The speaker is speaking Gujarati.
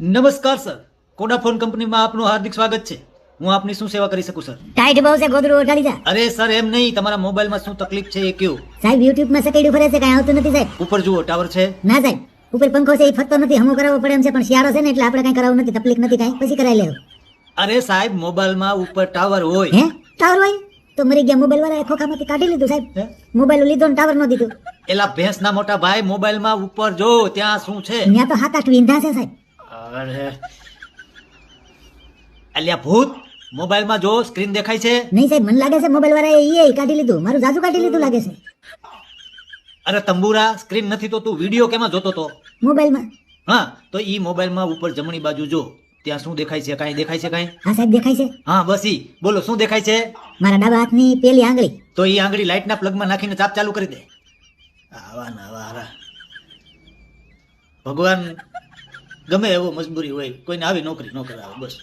નમસ્કાર સર. કોડાફોન કંપનીમાં આપનું હાર્દિક સ્વાગત છે. હું આપની શું સેવા કરી શકું સર? ટાઈટ બહુ છે ગોદરું ઓઢાડી જા. અરે સર એમ નહીં. તમારા મોબાઈલમાં શું તકલીફ છે એ કયો? સાહેબ યુટ્યુબમાં સકેડ્યું ફરે છે કાંઈ આવતું નથી સાહેબ. ઉપર જુઓ ટાવર છે. ના સાહેબ. ઉપર પંખો છે એ ફરતો નથી હમો કરાવવો પડે એમ છે પણ શિયાળો છે ને એટલે આપણે કઈ કરાવવું નથી તકલીફ નથી કાંઈ. પછી કરાવી લેવું. અરે સાહેબ મોબાઈલમાં ઉપર ટાવર હોય. હે? ટાવર હોય? તો મરી ગયા મોબાઈલ વાળા ખોખામાંથી કાઢી લીધું સાહેબ. મોબાઈલ લીધો ને ટાવર નો દીધું. એલા ભેંસના મોટા ભાઈ મોબાઈલમાં ઉપર જો ત્યાં શું છે? ત્યાં તો હાથ આઠ વિંધા છે સાહેબ. અરે અલ્યા ભૂત મોબાઈલમાં જો સ્ક્રીન દેખાય છે. નહીં સાહેબ મને લાગે છે મોબાઈલ વાળા એ કાઢી લીધું. મારું જાજુ કાઢી લીધું લાગે છે. અરે તંબુરા સ્ક્રીન નથી તો તું વીડિયો કેમાં જોતો તો? મોબાઈલમાં. હા તો ઈ મોબાઈલમાં ઉપર જમણી બાજુ જો. ત્યાં શું દેખાય છે કાંઈ દેખાય છે કાંઈ? હા સાહેબ દેખાય છે. હા બસ ઈ. બોલો શું દેખાય છે? મારા ડાબા હાથની પેલી આંગળી. તો ઈ આંગળી લાઇટના પ્લગમાં નાખીને ચાપ ચાલુ કરી દે. આવા ના આવા. ભગવાન ગમે એવો મજબૂરી હોય કોઈને આવી નોકરી ન કરાવે બસ.